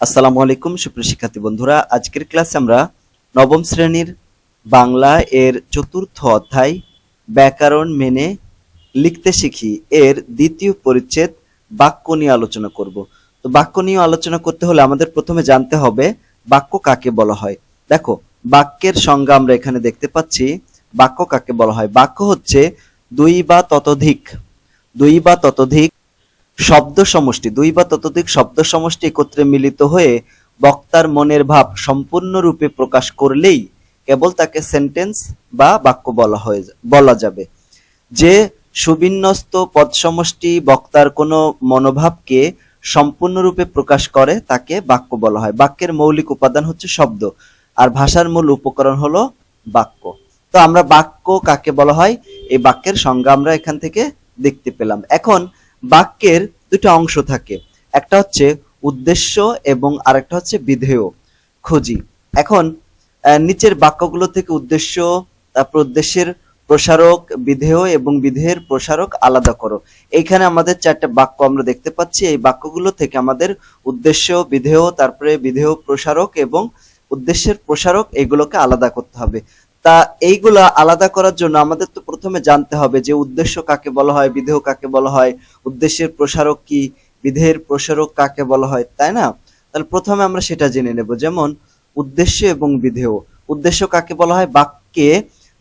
আসসালামু আলাইকুম, সুপ্রিয় শিক্ষার্থী বন্ধুরা। আজকের ক্লাসে আমরা নবম শ্রেণির বাংলা এর চতুর্থ অধ্যায় ব্যাকরণ মেনে লিখতে শিখি। এর দ্বিতীয় পরিচ্ছেদ বাক্য নিয়ে আলোচনা করব। তো বাক্য নিয়ে আলোচনা করতে হলে আমাদের প্রথমে জানতে হবে বাক্য কাকে বলা হয়। দেখো, বাক্যের সংজ্ঞা আমরা এখানে দেখতে পাচ্ছি। বাক্য কাকে বলা হয়? বাক্য হচ্ছে দুই বা ততোধিক, দুই বা ততোধিক শব্দ সমষ্টি দুই বা ততোধিক শব্দ সমষ্টি একত্রে মিলিত হয়ে বক্তার মনের ভাব সম্পূর্ণরূপে প্রকাশ করলেই কেবল তাকে সেন্টেন্স বা বাক্য বলা হয়ে বলা যাবে। যে সুবিন্যস্ত পদ সমষ্টি বক্তার কোনো মনোভাবকে সম্পূর্ণরূপে প্রকাশ করে, তাকে বাক্য বলা হয়। বাক্যের মৌলিক উপাদান হচ্ছে শব্দ, আর ভাষার মূল উপকরণ হলো বাক্য। তো আমরা বাক্য কাকে বলা হয়? এই বাক্যের সংজ্ঞা আমরা এখান থেকে দেখতে পেলাম। এখন বাক্যের দুটো অংশ থাকে। একটা হচ্ছে উদ্দেশ্য এবং আরেকটা হচ্ছে বিধেয়, খুঁজি। এখন নিচের বাক্যগুলো থেকে উদ্দেশ্য তারপর উদ্দেশ্যের প্রসারক, বিধেয় এবং বিধেয়ের প্রসারক আলাদা করো। এইখানে আমাদের চারটে বাক্য আমরা দেখতে পাচ্ছি। এই বাক্যগুলো থেকে আমাদের উদ্দেশ্য, বিধেয়, তারপরে বিধেয় প্রসারক এবং উদ্দেশ্যের প্রসারক এগুলোকে আলাদা করতে হবে। তা এইগুলা আলাদা করার জন্য আমাদের তো প্রথমে জানতে হবে যে উদ্দেশ্য কাকে বলা হয়, বিধেয় কাকে বলা হয়, উদ্দেশ্যের প্রসারক কি, বিধেয়ের প্রসারক কাকে বলা হয়, তাই না? তাহলে প্রথমে আমরা সেটা জেনে নেব, যেমন উদ্দেশ্য এবং বিধেয়। উদ্দেশ্য কাকে বলা হয়? বাক্যে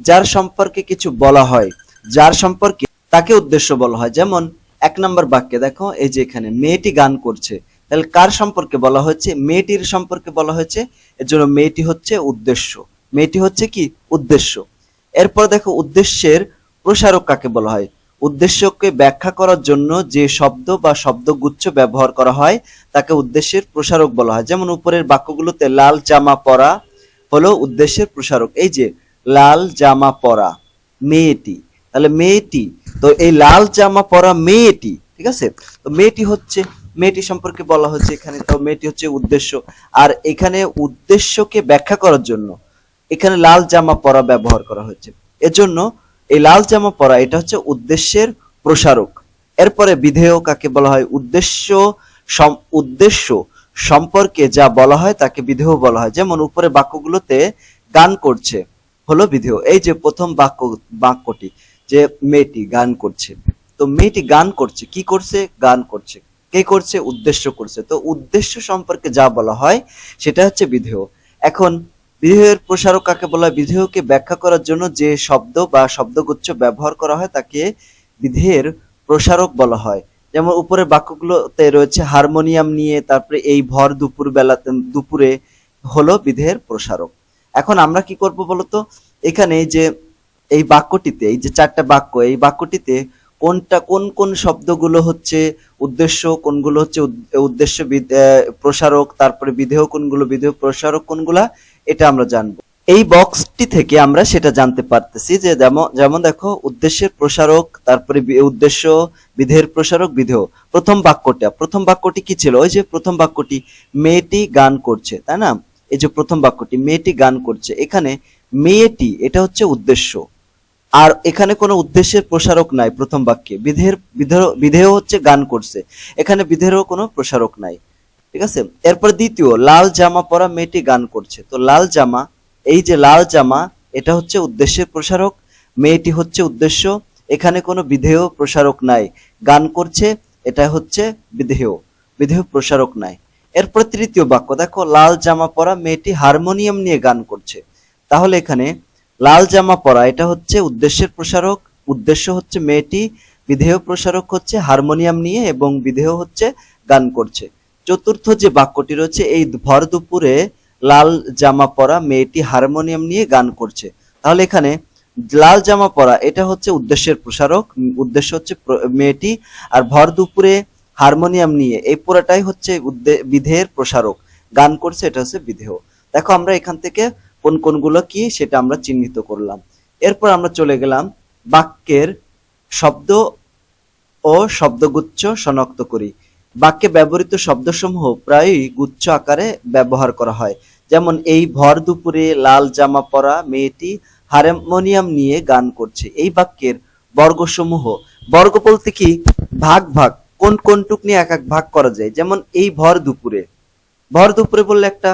যার সম্পর্কে কিছু বলা হয়, যার সম্পর্কে তাকে উদ্দেশ্য বলা হয়। যেমন এক নম্বর বাক্যে দেখো, এই যে এখানে, মেয়েটি গান করছে। তাহলে কার সম্পর্কে বলা হয়েছে? মেয়েটির সম্পর্কে বলা হয়েছে, এর জন্য মেয়েটি হচ্ছে উদ্দেশ্য। মেয়েটি হচ্ছে কি? উদ্দেশ্য। এরপর দেখো, উদ্দেশ্যের প্রসারক কাকে বলা হয়? উদ্দেশ্যকে ব্যাখ্যা করার জন্য যে শব্দ বা শব্দগুচ্ছ ব্যবহার করা হয়, তাকে উদ্দেশ্যের প্রসারক বলা হয়। যেমন উপরের বাক্যগুলোতে লাল জামা পরা হলো উদ্দেশ্যের প্রসারক। এই যে, লাল জামা পরা মেয়েটি। তাহলে মেয়েটি, তো এই লাল জামা পরা মেয়েটি, ঠিক আছে? তো মেয়েটি হচ্ছে, মেয়েটি সম্পর্কে বলা হচ্ছে এখানে, তো মেয়েটি হচ্ছে উদ্দেশ্য। আর এখানে উদ্দেশ্যকে ব্যাখ্যা করার জন্য এখানে লাল জামা পরা ব্যবহার করা হয়েছে। এজন্য এই লাল জামা পরা, এটা হচ্ছে উদ্দেশ্যের প্রসারক। এরপরে বিধেয় কাকে বলা হয়? উদ্দেশ্য উদ্দেশ্য সম্পর্কে যা বলা হয় তাকে বিধেয় বলা হয়। যেমন উপরে বাক্যগুলোতে গান করছে হলো বিধেয়। এই যে প্রথম বাক্য, বাক্যটি যে মেয়েটি গান করছে। তো মেয়েটি গান করছে, কি করছে? গান করছে। কে করছে? উদ্দেশ্য করছে। তো উদ্দেশ্য সম্পর্কে যা বলা হয় সেটা হচ্ছে বিধেয়। এখন বিধেয়ের প্রসারক কাকে বলা হয়? বিধেয়কে ব্যাখ্যা করার জন্য যে শব্দ বা শব্দগুচ্ছ ব্যবহার করা হয়, তাকে বিধেয়ের প্রসারক বলা হয়। যেমন উপরের বাক্যগুলোতে রয়েছে, হারমোনিয়াম নিয়ে তারপরে এই ভর দুপুর বেলাতে দুপুরে হলো বিধেয়ের প্রসারক। এখন আমরা কি করব বলতো? এখানে যে, এই বাক্যটিতে, এই যে চারটা বাক্য, এই বাক্যটিতে কোনটা, কোন কোন শব্দগুলো হচ্ছে উদ্দেশ্য, কোনগুলো হচ্ছে উদ- উদ্দেশ্য প্রসারক, তারপরে বিধেয় কোনগুলো, বিধেয় প্রসারক কোনগুলা, এটা আমরা জানব। এই বক্সটি থেকে আমরা সেটা জানতে পারতেছি যে যেমন যেমন দেখো, উদ্দেশ্যের প্রসারক, তারপরে উদ্দেশ্য, বিধেয়ের প্রসারক, বিধেয়। প্রথম বাক্যটা, প্রথম বাক্যটি কি ছিল? ওই যে প্রথম বাক্যটি, মেয়েটি গান করছে, তাই না? এই যে প্রথম বাক্যটি, মেয়েটি গান করছে। এখানে মেয়েটি, এটা হচ্ছে উদ্দেশ্য। আর এখানে কোনো উদ্দেশ্যের প্রসারক নাই প্রথম বাক্যে। বিধেয়ের বিধেয় হচ্ছে গান করছে। এখানে বিধেয়েরও কোনো প্রসারক নাই। ঠিক আছে? এরপর দ্বিতীয়, লাল জামা পরা মেয়েটি গান করছে। তো লাল জামা, এই যে লাল জামা, এটা হচ্ছে উদ্দেশ্যের প্রসারক। মেয়েটি হচ্ছে উদ্দেশ্য। এখানে কোনো বিধেয় প্রসারক নাই। গান করছে, এটা হচ্ছে বিধেয়। বিধেয় প্রসারক নাই। এরপর তৃতীয় বাক্য, দেখো, লাল জামা পরা মেয়েটি হারমোনিয়াম নিয়ে গান করছে। তাহলে এখানে লাল জামা পরা, এটা হচ্ছে উদ্দেশ্যের প্রসারক, উদ্দেশ্য হচ্ছে মেয়েটি, বিধেয় প্রসারক হচ্ছে হারমোনিয়াম নিয়ে এবং বিধেয় হচ্ছে গান করছে। চতুর্থ যে বাক্যটি রয়েছে, এই ভর দুপুরে লাল জামা পরা মেয়েটি হারমোনিয়াম নিয়ে গান করছে। তাহলে এখানে লাল জামা পরা, এটা হচ্ছে উদ্দেশ্যের প্রসারক, উদ্দেশ্য হচ্ছে মেয়েটি, আর ভর দুপুরে হারমোনিয়াম নিয়ে, এই পুরাটাই হচ্ছে বিধেয়ের প্রসারক। গান করছে, এটা হচ্ছে বিধেয়। দেখো, আমরা এখান থেকে কোন কোনগুলো কি সেটা আমরা চিহ্নিত করলাম। এরপর আমরা চলে গেলাম বাক্যের শব্দ ও শব্দগুচ্ছ শনাক্ত করি। বাক্যে ব্যবহৃত শব্দসমূহ প্রায়ই গুচ্ছ আকারে ব্যবহার করা হয়। যেমন, এই ভর দুপুরে লাল জামা পরা মেয়েটি হারমোনিয়াম নিয়ে গান করছে। এই বাক্যের বর্গসমূহ, বর্গ বলতে কি ভাগ ভাগ, কোন কোনটুক নিয়ে এক এক ভাগ করা যায়। যেমন, এই ভর দুপুরে। ভর দুপুরে বললে একটা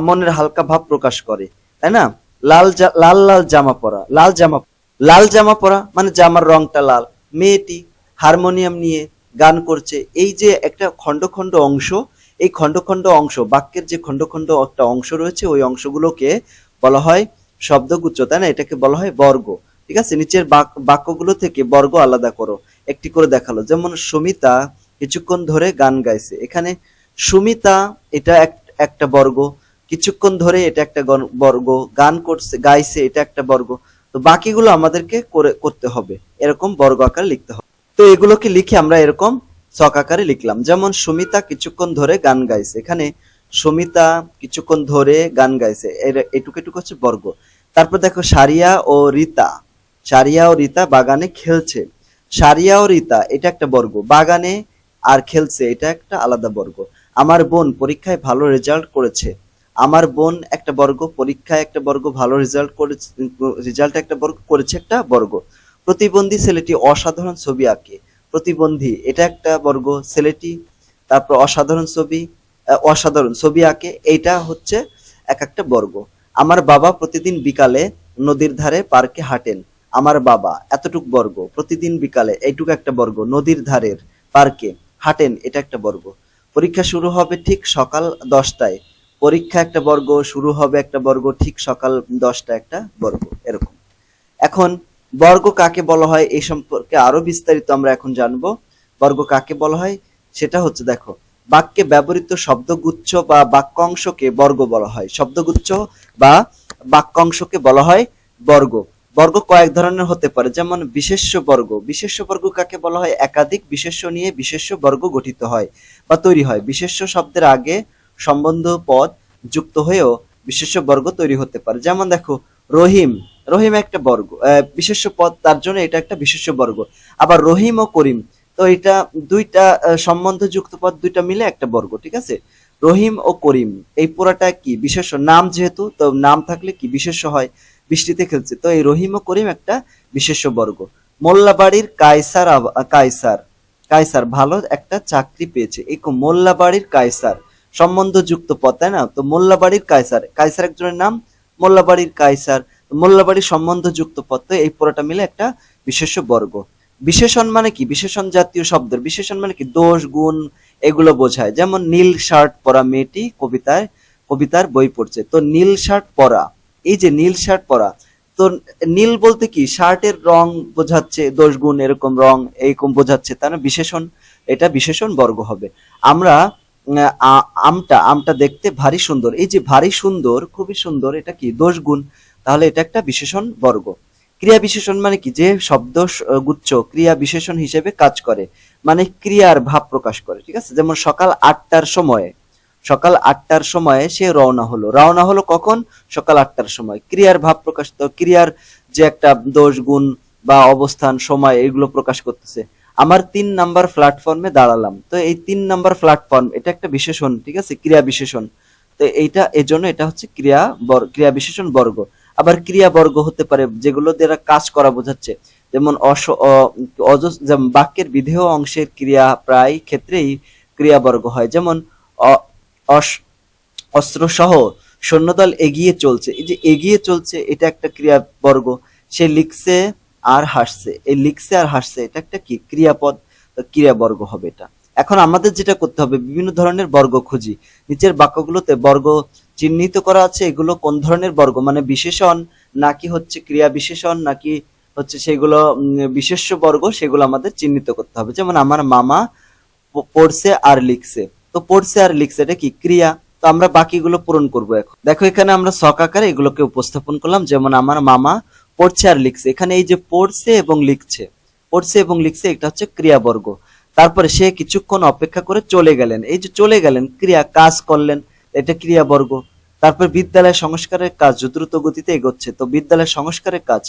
মনের হালকা ভাব প্রকাশ করে, তাই না? লাল লাল লাল জামা পরা, লাল জামা লাল জামা পরা মানে জামার রংটা লাল। মেয়েটি হারমোনিয়াম নিয়ে গান করছে। এই যে একটা খণ্ড খণ্ড অংশ, এই খণ্ড খণ্ড অংশ, বাক্যের যে খণ্ড খণ্ড একটা অংশ রয়েছে, ওই অংশগুলোকে বলা হয় শব্দগুচ্ছ, তাই না? এটাকে বলা হয় বর্গ। ঠিক আছে? নিচের বাক- বাক্যগুলো থেকে বর্গ আলাদা করো, একটি করে দেখাল। যেমন সুমিতা কিছুক্ষণ ধরে গান গাইছে। এখানে সুমিতা এটা এক- একটা বর্গ কিছুক্ষণ ধরে এটা একটা বর্গ, গান করছে, গাইছে, এটা একটা বর্গ। তো বাকিগুলো আমাদেরকে করে, করতে হবে। এরকম বর্গ আকারে লিখতে হবে। তো এগুলোকে লিখে আমরা এরকম ছক আকারে লিখলাম। যেমন সুমিতা কিছুক্ষণ ধরে গান গাইছে। এখানে সুমিতা কিছুক্ষণ ধরে গান গাইছে। এটুকু এটুকু হচ্ছে বর্গ। তারপর দেখো সারিয়া ও রীতা। সারিয়া ও রীতা বাগানে খেলছে। সারিয়া ও রীতা, এটা একটা বর্গ। বাগানে আর খেলছে, এটা একটা আলাদা বর্গ। আমার বোন পরীক্ষায় ভালো রেজাল্ট করেছে। আমার বোন একটা বর্গ, পরীক্ষায় একটা বর্গ, ভালো রেজাল্ট করেছে রেজাল্ট একটা বর্গ, করেছে একটা বর্গ। প্রতিবন্ধী ছেলেটি অসাধারণ ছবি আঁকে। প্রতিবন্ধী, এটা একটা বর্গ, ছেলেটি তারপর অসাধারণ ছবি অসাধারণ ছবি আঁকে, এইটা হচ্ছে এক একটা বর্গ। আমার বাবা প্রতিদিন বিকালে নদীর ধারে পার্কে হাঁটেন। আমার বাবা এতটুক বর্গ, প্রতিদিন বিকালে এইটুকু একটা বর্গ, নদীর ধারের পার্কে হাঁটেন, এটা একটা বর্গ। পরীক্ষা শুরু হবে ঠিক সকাল দশটায়। পরীক্ষা একটা বর্গ, শুরু হবে একটা বর্গ, ঠিক সকাল দশটা একটা বর্গ, এরকম। এখন, বর্গ কাকে বলা হয় এই সম্পর্কে আরও বিস্তারিত আমরা এখন জানব। বর্গ কাকে বলা হয়? সেটা হচ্ছে, দেখো, বাক্যে ব্যবহৃত শব্দগুচ্ছ বা বাক্যাংশকে বর্গ বলা হয়। শব্দগুচ্ছ বা বাক্যাংশকে বলা হয় বর্গ। বর্গ কয়েক ধরনের হতে পারে, যেমন বিশেষ্য বর্গ। বিশেষ্য বর্গ কাকে বলা হয়? একাধিক বিশেষ্য নিয়ে বিশেষ্য বর্গ গঠিত হয় বা তৈরি হয়। বিশেষ্য শব্দের আগে সম্বন্ধ পদ যুক্ত হয়েও বিশেষ্য বর্গ তৈরি হতে পারে। যেমন দেখো রহিম রহিম একটা বর্গ আহ, বিশেষ্য পদ তার জন্য এটা একটা বিশেষ্য বর্গ। আবার রহিম ও করিম তো এটা দুইটা সম্বন্ধ যুক্ত পদ দুইটা মিলে একটা বর্গ ঠিক আছে? রহিম ও করিম এই পুরাটা কি বিশেষ নাম যেহেতু তো নাম থাকলে কি বিশেষ হয়? বৃষ্টিতে খেলছে তো এই রহিম ও করিম একটা বিশেষ বর্গ। মোল্লাবাড়ির কায়সার কায়সার কায়সার ভালো একটা চাকরি পেয়েছে। এই মোল্লাবাড়ির কায়সার সম্বন্ধযুক্ত পদ, তাই না? তো মোল্লাবাড়ির কায়সার কায়সার একজনের নাম মোল্লাবাড়ির কায়সার। মোল্লাবাড়ির সম্বন্ধযুক্ত পদ, তো এই পুরোটা মিলে একটা বিশেষ্য বর্গ। বিশেষণ মানে কি? বিশেষণ জাতীয় শব্দের। বিশেষণ মানে কি? দোষ, গুণ, এগুলো বোঝায়। যেমন নীল শার্ট পরা মেয়েটি কবিতায়, কবিতার বই পড়ছে। তো নীল শার্ট পরা, এই যে নীল শার্ট পরা, তো নীল বলতে কি? শার্টের রং বোঝাচ্ছে, দোষ, গুণ, এরকম রং এরকম বোঝাচ্ছে তার বিশেষণ, এটা বিশেষণ বর্গ হবে। আমরা আমটা আমটা দেখতে ভারী সুন্দর। এই যে ভারী সুন্দর, খুবই সুন্দর, এটা কি? দোষ গুণ। তাহলে এটা একটা বিশেষণ বর্গ। ক্রিয়া বিশেষণ মানে কি? যে শব্দ গুচ্ছ ক্রিয়া বিশেষণ হিসেবে কাজ করে। মানে ক্রিয়ার ভাব প্রকাশ করে, ঠিক আছে? যেমন সকাল আটটার সময়ে, সকাল আটটার সময়ে সে রওনা হলো। রওনা হলো কখন? সকাল আটটার সময়। ক্রিয়ার ভাব প্রকাশ, তো ক্রিয়ার যে একটা দোষ গুণ বা অবস্থান, সময়, এগুলো প্রকাশ করতেছে। আমার তিন নাম্বার প্ল্যাটফর্মে দাঁড়ালাম। তো এই তিন নাম্বার প্ল্যাটফর্ম এটা একটা বিশেষণ, ঠিক আছে? ক্রিয়া বিশেষণ। তো এইটা এই জন্য এটা হচ্ছে ক্রিয়া ক্রিয়া বিশেষণ বর্গ। আবার ক্রিয়া বর্গ হতে পারে যেগুলো দ্বারা কাজ করা বোঝাচ্ছে। যেমন অস যেমন বাক্যের বিধেয় অংশের ক্রিয়া প্রায় ক্ষেত্রেই ক্রিয়া বর্গ হয়। যেমন অস্ত্র সহ সৈন্যদল এগিয়ে চলছে। এই যে এগিয়ে চলছে, এটা একটা ক্রিয়া বর্গ। সে লিখছে আর হাসছে এই লিখছে আর হাসছে এটা একটা কি? ক্রিয়াপদ তো ক্রিয়া বর্গ হবে এটা। এখন আমাদের যেটা করতে হবে বিভিন্ন ধরনের বর্গ খুঁজি। নিচের বাক্যগুলোতে বর্গ চিহ্নিত করা আছে এগুলো কোন ধরনের বর্গ? মানে বিশেষণ নাকি হচ্ছে ক্রিয়া বিশেষণ নাকি হচ্ছে সেগুলো উম, বিশেষ্য বর্গ সেগুলো আমাদের চিহ্নিত করতে হবে। যেমন আমার মামা পড়ছে আর লিখছে। তো পড়ছে আর লিখছে এটা কি? ক্রিয়া। তো আমরা বাকিগুলো পূরণ করব এখন। দেখো এখানে আমরা ছক আকারে এগুলোকে উপস্থাপন করলাম। যেমন আমার মামা পড়ছে আর লিখছে। এখানে এই যে পড়ছে এবং লিখছে। পড়ছে এবং লিখছে, এটা হচ্ছে ক্রিয়াবর্গ। তারপরে সে কিছুক্ষণ অপেক্ষা করে চলে গেলেন। এই যে চলে গেলেন, ক্রিয়া, কাজ করলেন, এটা ক্রিয়াবর্গ। তারপর বিদ্যালয় সংস্কারের কাজ দ্রুত গতিতে এগোচ্ছে। তো বিদ্যালয় সংস্কারের কাজ।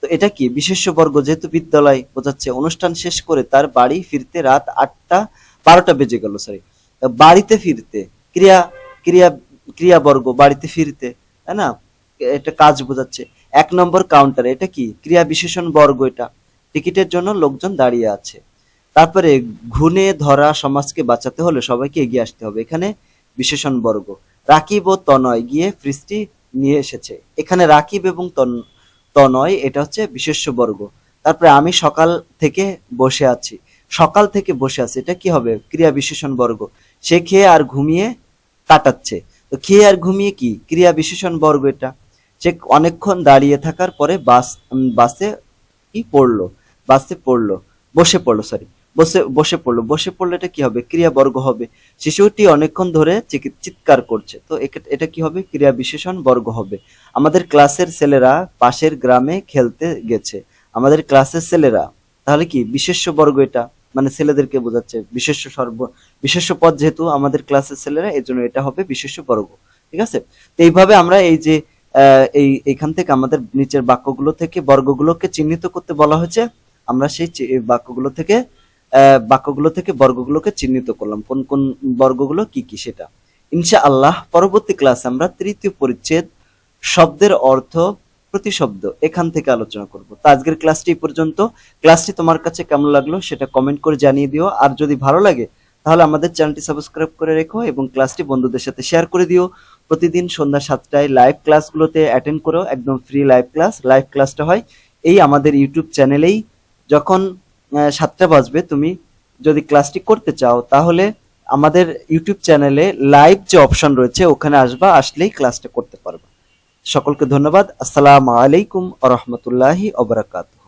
তো এটা কি? বিশেষ্য বর্গ যেহেতু বিদ্যালয় বোঝাচ্ছে, অনুষ্ঠান শেষ করে তার বাড়ি ফিরতে রাত আটটা, বারোটা বেজে গেল সরি বাড়িতে ফিরতে, ক্রিয়া ক্রিয়া ক্রিয়া বর্গ বাড়িতে ফিরতে, তাই না? এটা কাজ বোঝাচ্ছে। এক নম্বর কাউন্টার এটা কি? ক্রিয়া বিশেষণ বর্গ এটা। টিকিটের জন্য লোকজন দাঁড়িয়ে আছে। তারপরে ঘুণে ধরা সমাজকে বাঁচাতে হলে সবাইকে এগিয়ে আসতে হবে। এখানে বিশেষণ বর্গ। রাকিব ও তনয় গিয়ে ফ্রিজটি নিয়ে এসেছে। এখানে রাকিব এবং তন- তনয়, এটা হচ্ছে বিশেষ্য বর্গ। তারপরে আমি সকাল থেকে বসে আছি। সকাল থেকে বসে আছি, এটা কি হবে? ক্রিয়া বিশেষণ বর্গ। সে খেয়ে আর ঘুমিয়ে কাটাচ্ছে। তো খেয়ে আর ঘুমিয়ে কি? ক্রিয়া বিশেষণ বর্গ এটা। সে অনেকক্ষণ দাঁড়িয়ে থাকার পরে বাস বাসে কি পড়ল, বাসে পড়ল, বসে পড়ল সরি বসে বসে পড়ল বসে পড়ল এটা কি হবে? ক্রিয়া বর্গ হবে। শিশুটি অনেকক্ষণ ধরে চিৎকার করছে। তো এটা কি হবে? ক্রিয়া বিশেষণ বর্গ হবে। আমাদের ক্লাসের ছেলেরা পাশের গ্রামে খেলতে গেছে। আমাদের ক্লাসের ছেলেরা, তাহলে কি বিশেষ্য বর্গ এটা? মানে ছেলেদেরকে বোঝাচ্ছে বিশেষ্য সর্ব, বিশেষ্য পদ যেহেতু আমাদের ক্লাসের ছেলেরা এর জন্য এটা হবে বিশেষ্য বর্গ। ঠিক আছে? তো এইভাবে আমরা এই যে এই, এখান থেকে আমাদের নিচের বাক্যগুলো থেকে বর্গগুলোকে চিহ্নিত করতে বলা হয়েছে। আমরা সেই বাক্যগুলো থেকে বাক্যগুলো থেকে বর্গগুলোকে চিহ্নিত করলাম। কোন কোন বর্গগুলো, কি কি সেটা? ইনশা আল্লাহ পরবর্তী ক্লাসে আমরা তৃতীয় পরিচ্ছেদ, শব্দের অর্থ প্রতিশব্দ, এখান থেকে আলোচনা করব। তো আজকের ক্লাসটি পর্যন্ত। ক্লাসটি তোমার কাছে কেমন লাগল সেটা কমেন্ট করে জানিয়ে দিও। আর যদি ভালো লাগে, তাহলে আমাদের চ্যানেলটি সাবস্ক্রাইব করে রেখো এবং ক্লাসটি বন্ধুদের সাথে শেয়ার করে দিও। প্রতিদিন সন্ধ্যা সাতটায় লাইভ ক্লাসগুলোতে অ্যাটেন্ড করো, একদম ফ্রি লাইভ ক্লাস লাইভ ক্লাসটা হয়। এই আমাদের ইউটিউব চ্যানেলেই যখন সাতটা বাজবে, তুমি যদি ক্লাসটি করতে চাও, তাহলে আমাদের ইউটিউব চ্যানেলে লাইভ যে অপশন রয়েছে, ওখানে আসবা, আসলেই ক্লাসটা করতে পারবে। সকলকে ধন্যবাদ। আসসালামু আলাইকুম আ রহমতুল্লাহি অবরাকাতুহ